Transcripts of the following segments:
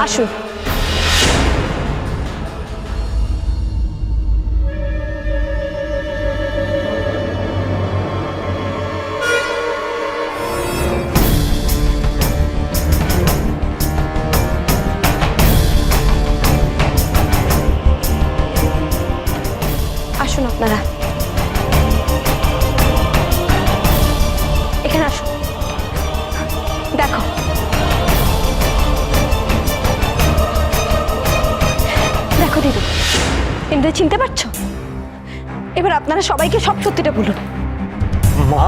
আসুন আসুন আপনারা এখানে আসুন এদের চিনতে পারছ? এবার আপনারা সবাইকে সব সত্যিটা বলুন। মা?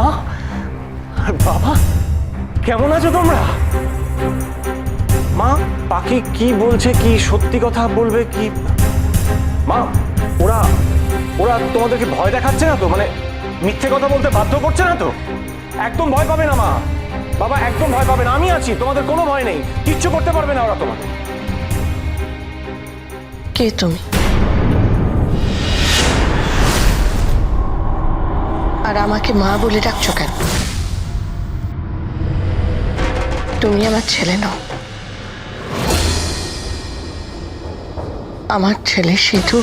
আর বাবা কেমন আছো তোমরা? মা পাখি কি বলছে কি সত্যি কথা বলবে কি? মা ওরা ওরা তোমাদেরকে ভয় দেখাচ্ছে না তো? মানে মিথ্যে কথা বলতে বাধ্য করছে না তো? একদম ভয় পাবে না মা। বাবা একদম ভয় পাবে না। আমি আছি তোমাদের কোনো ভয় নেই। কিচ্ছু করতে পারবে না ওরা তোমাকে। কে তুমি? আর আমাকে মা বলে ডাকছো কেন? তুমি আমার ছেলে নও। আমার ছেলে সিধু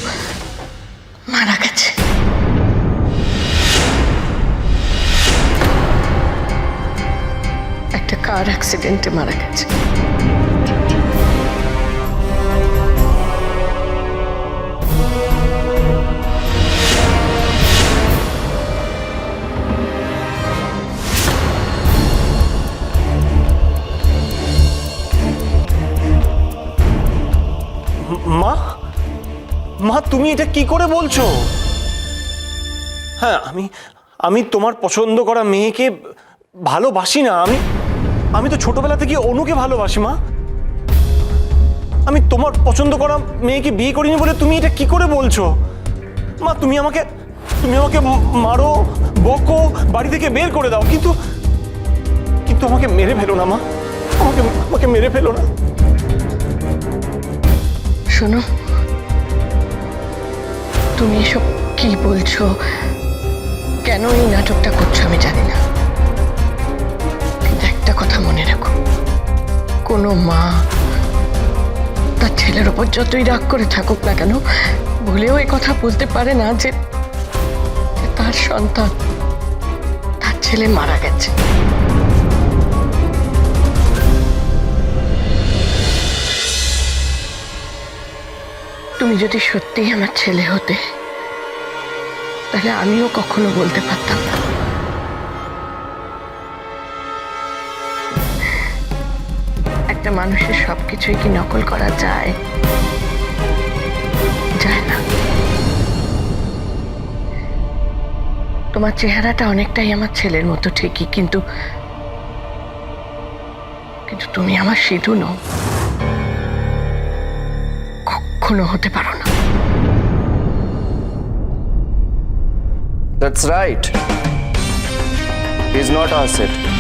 মারা গেছে। একটা কার অ্যাক্সিডেন্টে মারা গেছে। মা, তুমি এটা কি করে বলছো? হ্যাঁ আমি আমি তোমার পছন্দ করা মেয়েকে ভালোবাসি না। আমি আমি তো ছোটবেলা থেকে অনুকে ভালোবাসি, মা। আমি তোমার পছন্দ করা মেয়েকে বিয়ে করিনি বলে তুমি এটা কি করে বলছো? মা, তুমি আমাকে তুমি আমাকে মারো, বকো, বাড়ি থেকে বের করে দাও, কিন্তু কিন্তু আমাকে মেরে ফেলো না, মা। আমাকে আমাকে মেরে ফেলো না। শোনো তুমি এসব কি বলছো? কেন এই নাটকটা করছ আমি জানি না। কিন্তু একটা কথা মনে রাখো। কোনো মা তার ছেলের ওপর যতই রাগ করে থাকুক না কেন, ভুলেও এই কথা বলতে পারে না যে তার সন্তান তার ছেলে মারা গেছে। তুমি যদি সত্যিই আমার ছেলে হতে, তাহলে আমিও কখনো বলতে পারতাম না। একটা মানুষের সবকিছুই কি নকল করা যায়? যায় না। তোমার চেহারাটা অনেকটাই আমার ছেলের মতো ঠিকই, কিন্তু কিন্তু তুমি আমার সিধু নও। কখনো হতে পারো না That's right. He's not our set.